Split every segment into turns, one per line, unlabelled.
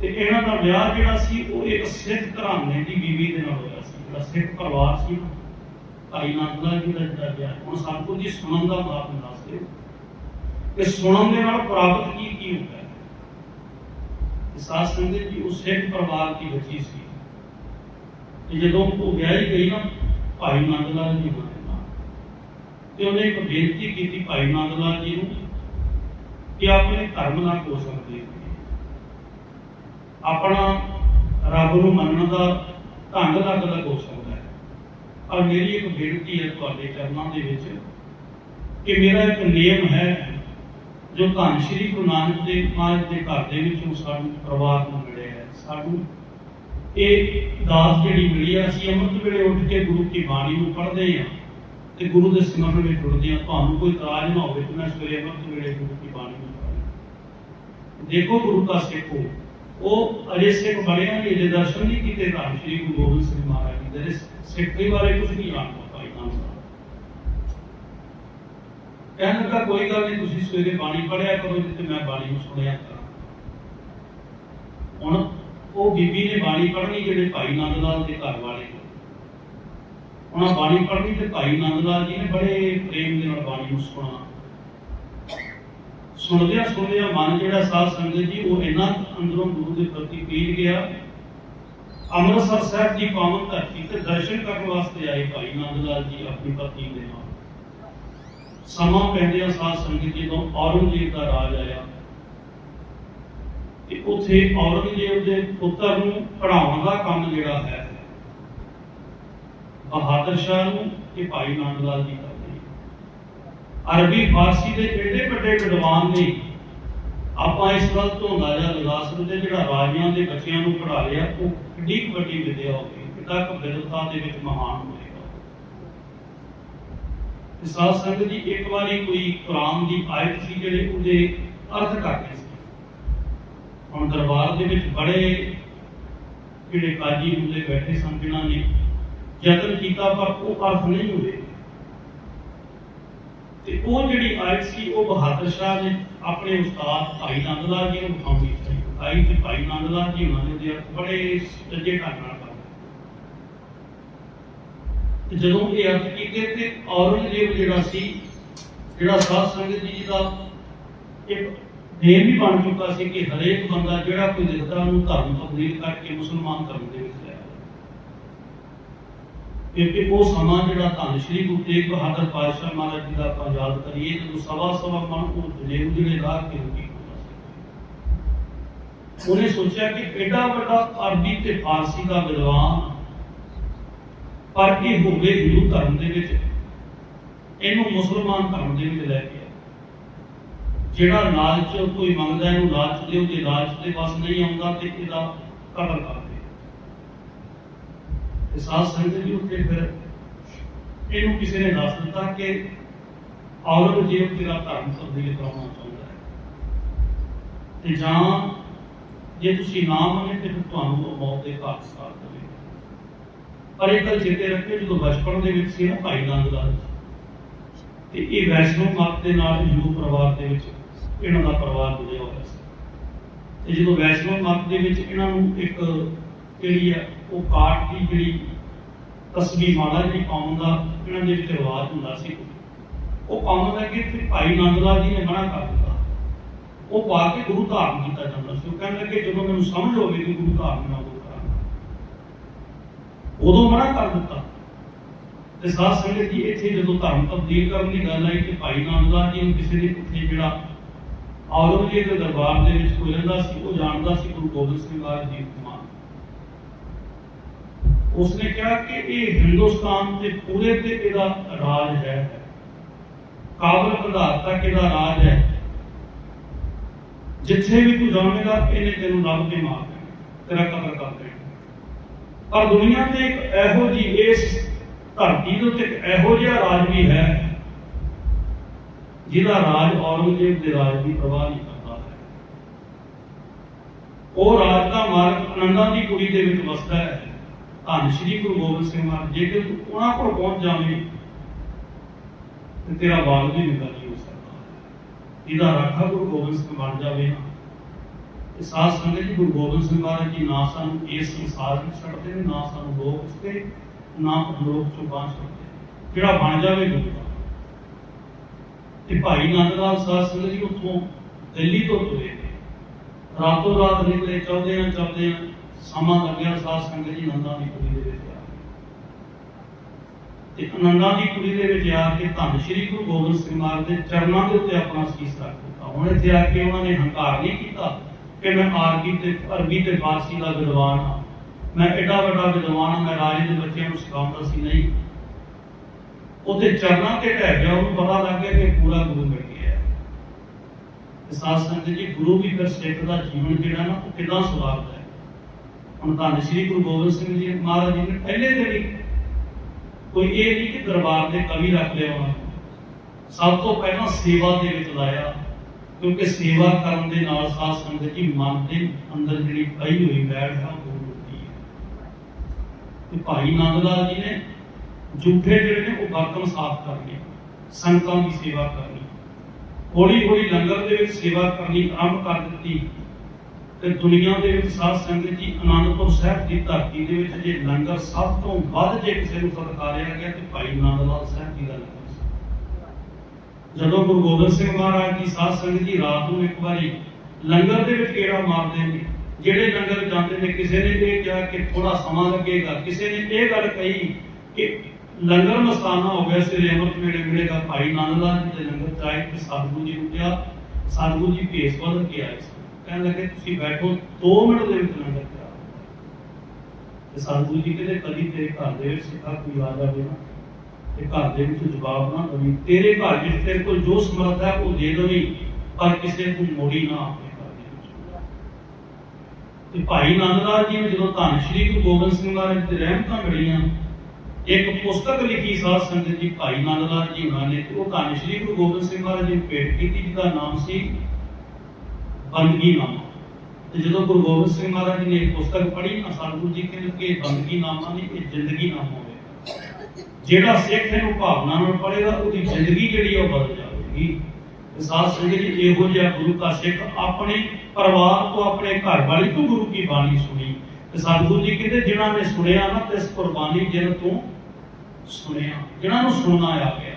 ਤੇ ਇਹਨਾਂ ਦਾ ਵਿਆਹ ਜਿਹੜਾ ਸੀ, ਉਹ ਇੱਕ ਸਿੱਖ ਘਰਾਣੇ ਦੀ ਬੀਵੀ ਦੇ ਨਾਲ ਹੋਇਆ ਸੀ, ਜਿਹੜਾ ਸਿੱਖ ਪਰਿਵਾਰ ਸੀ। ਭਾਈ ਨੰਦ ਜੀ ਦਾ ਜਿਹੜਾ ਵਿਆਹ, ਹੁਣ ਸਤਿਗੁਰੂ ਜੀ ਸੁਣਨ ਦਾ ਮਾਪ ਦੱਸਦੇ ਕਿ ਸੁਣਨ ਦੇ ਨਾਲ ਪ੍ਰਾਪਤ ਕੀ ਕੀ ਹੁੰਦਾ ਹੈ? ਸਾਧ ਸੰਗਤ ਜੀ, ਉਹ ਸਿੱਖ ਪਰਿਵਾਰ ਦੀ ਬੱਚੀ ਸੀ। ਤੇ ਜਦੋਂ ਉਹ ਵਿਆਹੀ ਗਈ ਨਾ, ਭਾਈ ਨੰਦ ਲਾਲ ਜੀ ਹੋਣੇ ਤੇ ਉਹਨੇ ਇੱਕ ਬੇਨਤੀ ਕੀਤੀ ਭਾਈ ਨੰਦ ਲਾਲ ਜੀ ਨੂੰ ਕਿ ਆਪਣੇ ਧਰਮ ਨਾਲ ਕੋਸ਼ਿਸ਼ ਕਰੀਏ ਆਪਣਾ ਰੱਬ ਨੂੰ ਮੰਨਣ ਦਾ ਢੰਗ ਅਲੱਗ ਅਲੱਗ ਹੋ ਸਕਦਾ ਹੈ। ਔਰ ਮੇਰੀ ਇੱਕ ਬੇਨਤੀ ਹੈ ਤੁਹਾਡੇ ਚਰਨਾਂ ਦੇ ਵਿੱਚ ਕਿ ਮੇਰਾ ਇੱਕ ਨਿਯਮ ਹੈ ਜੋ ਧੰਨ ਸ਼੍ਰੀ ਗੁਰੂ ਨਾਨਕ ਦੇਵ ਮਹਾਰਾਜ ਦੇ ਘਰ ਦੇ ਵਿੱਚੋਂ ਸਾਨੂੰ ਪਰਿਵਾਰ ਨੂੰ ਮਿਲਿਆ ਹੈ। ਸਾਨੂੰ ਇਹ ਦਾਸ ਜਿਹੜੀ ਮਿਲੀ ਹੈ ਅਸੀਂ ਅੰਮ੍ਰਿਤ ਵੇਲੇ ਉੱਠ ਕੇ ਗੁਰੂ ਕੀ ਬਾਣੀ ਨੂੰ ਪੜ੍ਹਦੇ ਹਾਂ ਤੇ ਗੁਰੂ ਦੇ ਸਿਮਰਨ ਵਿੱਚ ਜੁੜਦੇ ਹਾਂ। ਤੁਹਾਨੂੰ ਕੋਈ ਇਤਰਾਜ਼ ਨਾ ਹੋਵੇ ਕਿ ਮੈਂ ਸਵੇਰੇ ਅੰਮ੍ਰਿਤ ਵੇਲੇ ਗੁਰੂ ਕੀ ਬਾਣੀ ਨੂੰ ਪੜ੍ਹਾਂ ਦੇਖੋ ਗੁਰੂ ਦਾ ਸਿੱਖੋ ਉਹ ਅਜੇ ਸਿੱਖ ਬਣਿਆ ਨਹੀਂ ਅਜੇ ਦਰਸ਼ਨ ਨਹੀਂ ਕੀਤੇ ਧੰਨ ਸ਼੍ਰੀ ਗੁਰੂ ਗੋਬਿੰਦ ਸਿੰਘ ਮਹਾਰਾਜ ਜੀ ਦੇ ਸਿੱਖ ਬਾਰੇ ਕੁਝ ਨਹੀਂ ਜਾਣਦਾ ਭਾਈ ਨਾਮ ਸਾਹਿਬ। ਕਹਿਣ ਲੱਗਾ, ਕੋਈ ਗੱਲ ਨਹੀਂ, ਤੁਸੀਂ ਸਵੇਰੇ ਬਾਣੀ ਪੜ੍ਹਿਆ ਕਰੋ, ਜਿੱਥੇ ਮੈਂ ਬਾਣੀ ਨੂੰ ਸੁਣਿਆ ਕਰਾਂ। ਹੁਣ ਉਹ ਬੀਬੀ ਨੇ ਬਾਣੀ ਪੜ੍ਹਨੀ ਜਿਹੜੇ ਭਾਈ ਨੰਦ ਲਾਲ ਦੇ ਘਰ ਵਾਲੇ ਉਹਨਾਂ ਬਾਣੀ ਪੜ੍ਹਨੀ ਤੇ ਭਾਈ ਨੰਦ ਲਾਲ ਜੀ ਨੇ ਬੜੇ ਪ੍ਰੇਮ ਦੇ ਨਾਲ ਬਾਣੀ ਨੂੰ ਸੁਣਾ ਸੁਣਦਿਆਂ ਸੁਣਦਿਆਂ ਮਨ ਜਿਹੜਾ ਸਾਧ ਸੰਗਤ ਜੀ, ਉਹ ਇੰਨਾ ਅੰਦਰੋਂ ਗੁਰੂ ਦੇ ਪ੍ਰਤੀ ਪੀਰ ਗਿਆ। ਅੰਮ੍ਰਿਤਸਰ ਸਾਹਿਬ ਦੀ ਪਾਵਨ ਧਰਤੀ ਤੇ ਦਰਸ਼ਨ ਕਰਨ ਵਾਸਤੇ ਆਏ ਭਾਈ ਨੰਦ ਲਾਲ ਜੀ ਆਪਣੀ ਪਤਨੀ ਦੇ ਨਾਲ। ਸਮਾਂ ਪੈਂਦਿਆਂ ਸਾਧ ਸੰਗਤ ਜੀ ਜਦੋਂ ਔਰੰਗਜ਼ੇਬ ਦਾ ਰਾਜ ਆਇਆ। ਤੇ ਉਥੇ ਔਰੰਗਜ਼ੇਬ ਦੇ ਪੁੱਤਰ ਨੂੰ ਪੜਾਉਣ ਦਾ ਕੰਮ ਜਿਹੜਾ ਹੈ, ਬਹਾਦਰ ਸ਼ਾਹ ਨੂੰ ਤੇ ਭਾਈ ਨੰਦ ਲਾਲ ਜੀ ਕਰਦੇ ਅਰਬੀ ਫਾਰਸੀ ਦੇ ਏਡੇ ਵੱਡੇ ਵਿਦਵਾਨ ਨੇ? ਆਪਾਂ ਇਸ ਗੱਲ ਤੋਂ ਅੰਦਾਜ਼ਾ ਲਗਾ ਸਕਦੇ ਜਿਹੜਾ ਰਾਜਿਆਂ ਦੇ ਬੱਚਿਆਂ ਨੂੰ ਪੜ੍ਹਾ ਲਿਆ, ਉਹ ਕਿੰਨੀ ਵੱਡੀ ਵਿਦਿਆ ਹੋਵੇ ਕਿੰਨਾ ਕੁ ਵਿਦਵਤਾ ਦੇ ਵਿੱਚ ਮਹਾਨ ਹੋਵੇਗਾ ਤੇ ਸਾਧ ਸੰਗਤ ਜੀ, ਇੱਕ ਵਾਰੀ ਕੋਈ ਕੁਰਾਨ ਦੀ ਆਇਤ ਸੀ ਜਿਹੜੇ ਉਹਦੇ ਅਰਥ ਕਰਦੇ ਸੀ। ਹੁਣ ਦਰਬਾਰ ਦੇ ਵਿੱਚ ਬੜੇ ਜਿਹੜੇ ਕਾਜੀ ਹੁੰਦੇ ਬੈਠੇ ਸਨ ਜਿਨ੍ਹਾਂ ਨੇ ਯਤਨ ਕੀਤਾ, ਪਰ ਉਹ ਅਰਥ ਨਹੀਂ ਹੋਏ ਤੇ ਉਹ ਜਿਹੜੀ ਆਇਤ ਸੀ, ਉਹ ਬਹਾਦਰ ਸ਼ਾਹ ਨੇ ਆਪਣੇ ਉਸਤਾਦ ਭਾਈ ਨੰਦ ਲਾਲ ਜੀ ਨੂੰ ਵਿਖਾਉਣੀ ਸੀ। ਆਈ ਤੇ ਭਾਈ ਨੰਦ ਲਾਲ ਜੀ, ਉਹਨਾਂ ਨੇ ਦੇ ਬੜੇ ਸੱਜੇ ਢੰਗ ਨਾਲ ਤੇ ਜਦੋਂ ਇਹ ਅਰਥ ਕੀਤੇ ਤੇ ਔਰੰਗਜ਼ੇਬ ਜਿਹੜਾ ਸੀ, ਜਿਹੜਾ ਸਾਧ ਸੰਗਤ ਜੀ ਦਾ ਇੱਕ ਨੇਮ ਵੀ ਬਣ ਚੁੱਕਾ ਸੀ ਕਿ ਹਰੇਕ ਬੰਦਾ ਜਿਹੜਾ ਕੋਈ ਦਿਖਦਾ ਉਹਨੂੰ ਧਰਮ ਤਬਦੀਲ ਕਰਕੇ ਮੁਸਲਮਾਨ ਧਰਮ ਦੇ ਕਿਉਂਕਿ ਉਹ ਸਮਾਂ ਜਿਹੜਾ ਧੰਨ ਸ਼੍ਰੀ ਗੁਰੂ ਤੇਗ ਬਹਾਦਰ ਪਾਤਸ਼ਾਹ ਮਹਾਰਾਜ ਜੀ ਦਾ ਆਪਾਂ ਯਾਦ ਕਰੀਏ ਜਦੋਂ ਸਵਾ ਸਵਾ ਮਨ ਉਹ ਜਨੇਊ ਜਿਹੜੇ ਰਾਹ ਕੇ ਰੁਕੀ ਉਹਨੇ ਸੋਚਿਆ ਕਿ ਐਡਾ ਵੱਡਾ ਅਰਬੀ ਤੇ ਫਾਰਸੀ ਦਾ ਵਿਦਵਾਨ ਪਰ ਇਹ ਹੋਵੇ ਹਿੰਦੂ ਧਰਮ ਦੇ ਵਿੱਚ, ਇਹਨੂੰ ਮੁਸਲਮਾਨ ਧਰਮ ਦੇ ਵਿੱਚ ਲੈ ਕੇ ਜਿਹੜਾ ਲਾਲਚ ਕੋਈ ਮੰਗਦਾ, ਇਹਨੂੰ ਲਾਲਚ ਦਿਓ, ਜੇ ਲਾਲਚ ਦੇ ਬਸ ਨਹੀਂ ਆਉਂਦਾ ਤੇ ਇਹਦਾ ਕਤਲ ਕਰ ਤੇ ਸਾਧ ਸੰਗਤ ਜੀ ਉੱਤੇ ਫਿਰ ਇਹਨੂੰ ਕਿਸੇ ਨੇ ਦੱਸ ਦਿੱਤਾ ਕਿ ਔਰੰਗਜ਼ੇਬ ਤੇਰਾ ਧਰਮ ਤਬਦੀਲ ਕਰਾਉਣਾ ਚਾਹੁੰਦਾ ਹੈ। ਤੇ ਜਾਂ ਜੇ ਤੁਸੀਂ ਨਾ ਮੰਨੇ ਤੇ ਫਿਰ ਤੁਹਾਨੂੰ ਉਹ ਮੌਤ ਦੇ ਘਾਟ ਸਾਰ ਦੇਵੇ। ਪਰ ਇਹ ਗੱਲ ਚੇਤੇ ਰੱਖਿਓ, ਜਦੋਂ ਬਚਪਨ ਦੇ ਵਿੱਚ ਸੀ ਨਾ ਭਾਈ ਨੰਦ ਲਾਲ ਤੇ ਇਹ ਵੈਸ਼ਨੋ ਮਤ ਦੇ ਨਾਲ ਹਿੰਦੂ ਪਰਿਵਾਰ ਦੇ ਵਿੱਚ ਇਹਨਾਂ ਦਾ ਪਰਿਵਾਰ ਜੁੜਿਆ ਹੋਇਆ ਸੀ। ਤੇ ਜਦੋਂ ਵੈਸ਼ਨੋ ਮਤ ਦੇ ਵਿੱਚ ਇਹਨਾਂ ਨੂੰ ਇੱਕ ਜਿਹੜੀ ਆ ਉਹ ਕਾਟ ਦੀ ਜਿਹੜੀ ਤਸਵੀਰ ਮਾਲਾ ਜਿਹੜੀ ਪਾਉਣ ਦਾ ਇਹਨਾਂ ਦੇ ਵਿੱਚ ਰਿਵਾਜ ਹੁੰਦਾ ਸੀ। ਉਹ ਪਾਉਣ ਦਾ ਕਿ ਫਿਰ ਭਾਈ ਨੰਦ ਜੀ ਨੇ ਮਨਾ ਕਰ ਦਿੱਤਾ। ਉਹ ਪਾ ਕੇ ਗੁਰੂ ਧਾਰਨ ਕੀਤਾ ਜਾਂਦਾ ਸੀ। ਉਹ ਕਹਿਣ ਲੱਗੇ, ਜਦੋਂ ਮੈਨੂੰ ਸਮਝ ਹੋਵੇ ਕਿ ਗੁਰੂ ਧਾਰਨ ਨਾ ਉਹ ਕਰਾਂਗਾ। ਉਦੋਂ ਮਨਾ ਕਰ ਦਿੱਤਾ। ਤੇ ਸਾਧ ਸੰਗਤ ਜੀ ਇੱਥੇ ਜਦੋਂ ਧਰਮ ਤਬਦੀਲ ਕਰਨ ਦੀ ਗੱਲ ਆਈ ਕਿ ਭਾਈ ਨੰਦ ਜੀ ਨੂੰ ਕਿਸੇ ਨੇ ਪੁੱਠੇ ਜਿਹੜਾ ਔਰੰਗਜ਼ੇਬ ਦੇ ਦਰਬਾਰ ਦੇ ਵਿੱਚ ਕੋਈ ਰਹਿੰਦਾ ਸੀ, ਉਹ ਜਾਣਦਾ ਸੀ ਗੁਰੂ ਗੋਬਿੰਦ ਸਿੰਘ ਜੀ ਕੁਮਾਰ ਉਸਨੇ ਕਿਹਾ ਕਿ ਇਹ ਹਿੰਦੁਸਤਾਨ ਤੇ ਪੂਰੇ ਤੇ ਇਹਦਾ ਰਾਜ ਹੈ। ਕਾਬਲ ਪ੍ਰਧਾਨ ਤੱਕ ਇਹਦਾ ਰਾਜ ਹੈ? ਜਿੱਥੇ ਵੀ ਤੂੰ ਜਾਵੇਂਗਾ, ਇਹਨੇ ਤੈਨੂੰ ਲੱਭ ਕੇ ਮਾਰ ਦੇਣਾ। ਤੇਰਾ ਕਤਲ ਕਰ ਦੇਣਾ। ਪਰ ਦੁਨੀਆ ਤੇ ਇੱਕ ਇਹੋ ਜੀ, ਇਸ ਧਰਤੀ ਦੇ ਉੱਤੇ ਇਹੋ ਜਿਹਾ ਰਾਜ ਵੀ ਹੈ, ਜਿਹਦਾ ਰਾਜ ਔਰੰਗਜ਼ੇਬ ਦੇ ਰਾਜ ਦੀ ਪ੍ਰਵਾਹ ਨਹੀਂ ਕਰਦਾ ਹੈ। ਉਹ ਰਾਜ ਦਾ ਮਾਰਗ ਅਨੰਦਾਂ ਦੀ ਕੁੜੀ ਦੇ ਵਿੱਚ ਵਸਦਾ ਹੈ। ਧੰਨ ਸ਼੍ਰੀ ਗੁਰੂ ਗੋਬਿੰਦ ਸਿੰਘ ਮਹਾਰਾਜ ਜੇਕਰ ਤੂੰ ਉਹਨਾਂ ਕੋਲ ਪਹੁੰਚ ਜਾਵੇਂ, ਤੇ ਤੇਰਾ ਬਾਗ ਵੀ ਨਿਕਲ ਨਹੀਂ ਹੋ ਸਕਦਾ। ਇਹਦਾ ਰਾਖਾ ਗੁਰੂ ਗੋਬਿੰਦ ਸਿੰਘ ਬਣ ਜਾਵੇ। ਨਾ ਤੇ ਸੰਗਤ ਜੀ, ਗੁਰੂ ਗੋਬਿੰਦ ਸਿੰਘ ਮਹਾਰਾਜ ਜੀ, ਨਾ ਸਾਨੂੰ ਇਸ ਸੰਸਾਰ ਵਿੱਚ ਛੱਡਦੇ, ਨੇ ਨਾ ਸਾਨੂੰ ਲੋਕ ਤੇ ਨਾ ਲੋਕ ਚੋਂ ਬਾਹਰ ਛੱਡਦੇ ਜਿਹੜਾ ਬਣ ਜਾਵੇ, ਗੁਰੂ ਤੇ ਭਾਈ ਨੰਦ ਲਾਲ ਸਾਧ ਸੰਗਤ ਜੀ, ਉੱਥੋਂ ਦਿੱਲੀ ਤੋਂ ਤੁਰੇ ਰਾਤੋਂ ਰਾਤ ਨਿਕਲੇ ਚੌਦੇ ਆ ਚੌਦੇ ਆ। ਸਮਾਂ ਲੱਗਿਆ ਸਾਧ ਸੰਗਤ ਜੀ ਦੀ ਕੁੜੀ ਦੇ ਵਿੱਚ ਤੇ ਆਨੰਦਾਂ ਦੀ ਕੁੜੀ ਦੇ ਵਿੱਚ ਆ ਕੇ ਧੰਨ ਸ਼੍ਰੀ ਗੁਰੂ ਗੋਬਿੰਦ ਸਿੰਘ ਮਹਾਰਾਜ ਦੇ ਚਰਨਾਂ ਦੇ ਉੱਤੇ ਆਪਣਾ ਸੀਸ ਰੱਖ ਦਿੱਤਾ। ਹੁਣ ਇੱਥੇ ਆ ਕੇ ਉਹਨਾਂ ਨੇ ਹੰਕਾਰ ਨਹੀਂ ਕੀਤਾ ਕਿ ਮੈਂ ਆਰਬੀ ਤੇ ਅਰਬੀ ਤੇ ਫਾਰਸੀ ਦਾ ਵਿਦਵਾਨ ਹਾਂ। ਮੈਂ ਐਡਾ ਵੱਡਾ ਵਿਦਵਾਨ ਹਾਂ, ਮੈਂ ਰਾਜੇ ਦੇ ਬੱਚਿਆਂ ਨੂੰ ਸਿਖਾਉਂਦਾ ਸੀ ਨਹੀਂ। ਉਹਦੇ ਚਰਨਾਂ ਤੇ ਢਹਿ ਗਿਆ, ਉਹਨੂੰ ਪਤਾ ਲੱਗ ਗਿਆ ਕਿ ਪੂਰਾ ਗੁਰੂ ਮਿਲ ਗਿਆ ਹੈ। ਸਾਧ ਸੰਗਤ ਜੀ, ਗੁਰੂ ਵੀ ਫਿਰ ਸਿੱਖ ਦਾ ਜੀਵਨ ਜਿਹੜਾ ਨਾ, ਉਹ ਕਿਦਾਂ ਸੁਧਾਰਦਾ ਹੁਣ ਧੰਨ ਸ਼੍ਰੀ ਗੁਰੂ ਗੋਬਿੰਦ ਸਿੰਘ ਜੀ ਮਹਾਰਾਜ ਜੀ ਨੇ ਪਹਿਲੇ ਦਿਨ ਹੀ ਕੋਈ ਇਹ ਨਹੀਂ ਕਿ ਦਰਬਾਰ ਦੇ ਕਵੀ ਰੱਖ ਲਿਆ ਉਹਨਾਂ ਸਭ ਤੋਂ ਪਹਿਲਾਂ ਸੇਵਾ ਦੇ ਵਿੱਚ ਲਾਇਆ, ਕਿਉਂਕਿ ਸੇਵਾ ਕਰਨ ਦੇ ਨਾਲ ਸਾਧ ਸੰਗਤ ਜੀ ਮਨ ਦੇ ਅੰਦਰ ਜਿਹੜੀ ਪਈ ਹੋਈ ਮੈਲ ਹੈ ਉਹ ਹੁੰਦੀ ਹੈ ਤੇ ਭਾਈ ਨੰਦ ਜੀ ਨੇ ਝੂਠੇ ਜਿਹੜੇ ਨੇ, ਉਹ ਬਰਤਨ ਸਾਫ਼ ਕਰਨੇ ਸੰਗਤਾਂ ਦੀ ਸੇਵਾ ਕਰਨੀ ਹੌਲੀ ਹੌਲੀ ਲੰਗਰ ਦੇ ਵਿੱਚ ਸੇਵਾ ਕਰਨੀ ਆਰੰਭ ਕਰ ਦਿੱਤੀ। ਤੇ ਦੁਨੀਆ ਦੇ ਵਿੱਚ ਸਾਧ ਸੰਗਤ ਜੀ ਆਨੰਦਪੁਰ ਸਾਹਿਬ ਦੀ ਧਰਤੀ ਦੇ ਵਿੱਚ ਜੇ ਲੰਗਰ ਸਭ ਤੋਂ ਵੱਧ ਜੇ ਕਿਸੇ ਨੂੰ ਸਤਿਕਾਰਿਆ ਗਿਆ ਤੇ ਭਾਈ ਨੰਦ ਲਾਲ ਸਾਹਿਬ ਜੀ ਦਾ ਜਦੋਂ ਗੁਰੂ ਗੋਬਿੰਦ ਸਿੰਘ ਮਹਾਰਾਜ ਜੀ ਸਾਧ ਸੰਗਤ ਜੀ ਰਾਤ ਨੂੰ ਇੱਕ ਵਾਰੀ ਲੰਗਰ ਦੇ ਵਿੱਚ ਕਿਹੜਾ ਮਾਰਦੇ ਨੇ, ਜਿਹੜੇ ਲੰਗਰ ਜਾਂਦੇ ਨੇ, ਕਿਸੇ ਨੇ ਇਹ ਕਿਹਾ ਕਿ ਥੋੜਾ ਸਮਾਂ ਲੱਗੇਗਾ, ਕਿਸੇ ਨੇ ਇਹ ਗੱਲ ਕਹੀ ਕਿ ਲੰਗਰ ਮਸਤਾਨਾ ਹੋ ਗਿਆ ਸਿਰੇ ਅਮਰਤ ਵੇਲੇ ਮਿਲੇਗਾ ਭਾਈ ਨੰਦ ਲਾਲ ਜੀ ਦੇ ਲੰਗਰ ਚਾਹੇ ਤੇ ਸਤਿਗੁਰੂ ਜੀ ਨੂੰ ਕਿਹਾ ਸਤਿਗੁਰੂ ਜੀ ਭੇਸ ਬਦਲ ਕੇ ਆਏ ਕਹਿਣ ਲੱਗੇ, ਤੁਸੀਂ ਬੈਠੋ 2 ਮਿੰਟ ਦੇ ਵਿੱਚ ਲੰਗਰ ਤਿਆਰ ਤੇ ਸਤਿਗੁਰੂ ਜੀ ਕਹਿੰਦੇ ਕਦੀ ਤੇਰੇ ਘਰ ਦੇ ਵਿੱਚ ਸਿੱਖਾ ਕੋਈ ਆ ਜਾਵੇ ਨਾ, ਤੇ ਘਰ ਦੇ ਵਿੱਚ ਜਵਾਬ ਨਾ ਦੇਵੀਂ। ਤੇਰੇ ਘਰ ਵਿੱਚ ਤੇਰੇ ਕੋਲ ਜੋ ਸਮਰੱਥ ਹੈ, ਉਹ ਦੇ ਦੇਵੀਂ, ਪਰ ਕਿਸੇ ਨੂੰ ਮੋੜੀ ਨਾ ਆਪਣੇ ਘਰ ਦੇ ਵਿੱਚ। ਤੇ ਭਾਈ ਨੰਦ ਜੀ ਨੇ ਜਦੋਂ ਧੰਨ ਸ਼੍ਰੀ ਗੁਰੂ ਗੋਬਿੰਦ ਸਿੰਘ ਮਹਾਰਾਜ ਦੀ ਰਹਿਮਤਾਂ ਮਿਲੀਆਂ, ਇੱਕ ਪੁਸਤਕ ਲਿਖੀ ਸਾਧ ਸੰਗਤ ਜੀ, ਭਾਈ ਨੰਦ ਜੀ ਉਹਨਾਂ ਨੇ ਉਹ ਧੰਨ ਸ਼੍ਰੀ ਗੁਰੂ ਗੋਬਿੰਦ ਸਿੰਘ ਮਹਾਰਾਜ ਜੀ ਭੇਟ ਕੀਤੀ, ਜਿਹਦਾ ਨਾਮ ਸੀ ਬੰਦਗੀ ਤੇ ਜਦੋਂ ਗੁਰੂ ਗੋਬਿੰਦ ਸਿੰਘ ਮਹਾਰਾਜ ਜੀ ਨੇ ਇਹ ਪੁਸਤਕ ਪੜ੍ਹੀ, ਤਾਂ ਸਤਿਗੁਰੂ ਜੀ ਕਹਿੰਦੇ ਕਿ ਇਹ ਬੰਦਗੀ ਨਹੀਂ, ਇਹ ਜ਼ਿੰਦਗੀ ਨਾਮਾ ਹੋਵੇਗਾ ਜਿਹੜਾ ਸਿੱਖ ਇਹਨੂੰ ਭਾਵਨਾ ਨਾਲ ਪੜ੍ਹੇਗਾ, ਉਹਦੀ ਜ਼ਿੰਦਗੀ ਜਿਹੜੀ ਉਹ ਬਦਲ ਜਾਵੇਗੀ। ਸਾਧ ਸੰਗਤ ਜੀ, ਇਹੋ ਜਿਹਾ ਗੁਰੂ ਦਾ ਸਿੱਖ ਆਪਣੇ ਪਰਿਵਾਰ ਤੋਂ ਆਪਣੇ ਘਰ ਵਾਲੀ ਤੋਂ ਗੁਰੂ ਕੀ ਬਾਣੀ ਸੁਣੀ? ਤੇ ਸਤਿਗੁਰੂ ਜੀ ਕਹਿੰਦੇ, ਜਿਨ੍ਹਾਂ ਨੇ ਸੁਣਿਆ ਨਾ, ਤੇ ਇਸ ਕੁਰਬਾਨੀ ਜਿਨ ਤੋਂ ਸੁਣਿਆ। ਜਿਨ੍ਹਾਂ ਨੂੰ ਸੁਣਨਾ ਆ ਗਿਆ।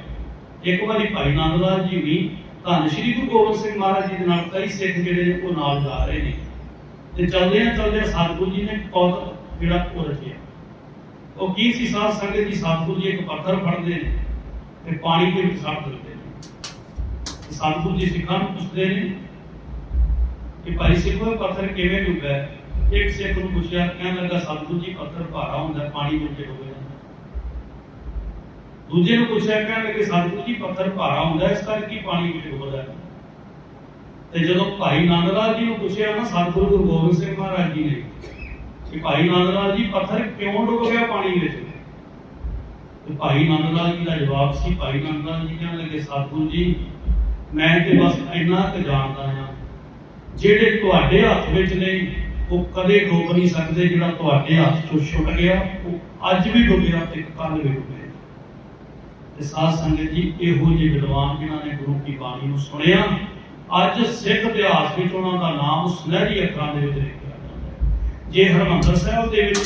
ਇੱਕ ਵਾਰੀ ਭਾਈ ਨੰਦ ਲਾਲ ਜੀ ਵੀ ਧੰਨ ਸ਼੍ਰੀ ਗੁਰੂ ਗੋਬਿੰਦ ਸਿੰਘ ਮਹਾਰਾਜ ਜੀ ਦੇ ਨਾਲ ਕਈ ਸਿੱਖ ਜਿਹੜੇ ਨੇ ਉਹ ਨਾਲ ਜਾ ਰਹੇ ਨੇ। ਤੇ ਚੱਲਦੇ ਆ ਚੱਲਦੇ ਸਤਿਗੁਰੂ ਜੀ ਨੇ ਪੌਦ ਜਿਹੜਾ ਉਹ ਰਚਿਆ ਉਹ ਕੀ ਸੀ ਸਾਧ ਸੰਗਤ ਜੀ? ਸਤਿਗੁਰੂ ਜੀ ਇੱਕ ਪੱਥਰ ਫੜਦੇ ਨੇ ਤੇ ਪਾਣੀ ਦੇ ਵਿੱਚ ਸੱਟ ਦਿੰਦੇ ਨੇ। ਸਤਿਗੁਰੂ ਜੀ ਸਿੱਖਾਂ ਨੂੰ ਪੁੱਛਦੇ ਨੇ ਕਿ ਭਾਈ ਸਿੱਖੋ ਪੱਥਰ ਕਿਵੇਂ ਡੁੱਬਿਆ? ਇੱਕ ਸਿੱਖ ਨੂੰ ਪੁੱਛਿਆ, ਕਹਿਣ ਲੱਗਾ ਸਤਿਗੁਰੂ ਜੀ, ਪੱਥਰ ਭਾਰਾ ਹੁੰਦਾ, ਪਾਣੀ ਵਿੱਚ ਡੁੱਬ ਦੂਜੇ ਨੂੰ ਪੁੱਛਿਆ ਕਹਿਣ ਲੱਗੇ ਸਤਿਗੁਰੂ ਜੀ ਪੱਥਰ ਭਾਰਾ ਹੁੰਦਾ, ਇਸ ਕਰਕੇ ਪਾਣੀ ਵਿੱਚ ਡੁੱਬਦਾ ਹੈ? ਤੇ ਜਦੋਂ ਭਾਈ ਨੰਦ ਲਾਲ ਜੀ ਨੂੰ ਪੁੱਛਿਆ ਨਾ ਸਤਿਗੁਰੂ ਗੁਰੂ ਗੋਬਿੰਦ ਸਿੰਘ ਮਹਾਰਾਜ ਜੀ ਨੇ ਕਿ ਭਾਈ ਨੰਦ ਲਾਲ ਜੀ, ਪੱਥਰ ਕਿਉਂ ਡੁੱਬ ਗਿਆ ਪਾਣੀ ਵਿੱਚ? ਤੇ ਭਾਈ ਨੰਦ ਲਾਲ ਜੀ ਦਾ ਜਵਾਬ ਸੀ, ਭਾਈ ਨੰਦ ਲਾਲ ਜੀ ਕਹਿਣ ਲੱਗੇ ਸਤਿਗੁਰੂ ਜੀ, ਮੈਂ ਤੇ ਬਸ ਇੰਨਾ ਕੁ ਜਾਣਦਾ ਹਾਂ, ਜਿਹੜੇ ਤੁਹਾਡੇ ਹੱਥ ਵਿੱਚ ਨੇ, ਉਹ ਕਦੇ ਡੁੱਬ ਨਹੀਂ ਸਕਦੇ, ਜਿਹੜਾ ਤੁਹਾਡੇ ਹੱਥ ਚੋਂ ਛੁੱਟ ਗਿਆ, ਉਹ ਅੱਜ ਵੀ ਡੁੱਬਿਆ ਤੇ ਕੱਲ ਵੀ ਡੁੱਬਿਆ ਤੇ ਸਾਧ ਸੰਗਤ ਜੀ, ਇਹੋ ਜਿਹੇ ਵਿਦਵਾਨ ਜਿਨ੍ਹਾਂ ਨੇ ਗੁਰੂ ਕੀ ਬਾਣੀ ਨੂੰ ਸੁਣਿਆ। ਅੱਜ ਸਿੱਖ ਇਤਿਹਾਸ ਵਿੱਚ ਉਹਨਾਂ ਦਾ ਨਾਮ ਸੁਨਹਿਰੀ ਅੱਖਰਾਂ ਦੇ ਵਿੱਚ ਲਿਖਿਆ ਜਾਂਦਾ ਹੈ। ਜੇ ਹਰਮੰਦਰ ਸਾਹਿਬ ਦੇ ਵਿੱਚ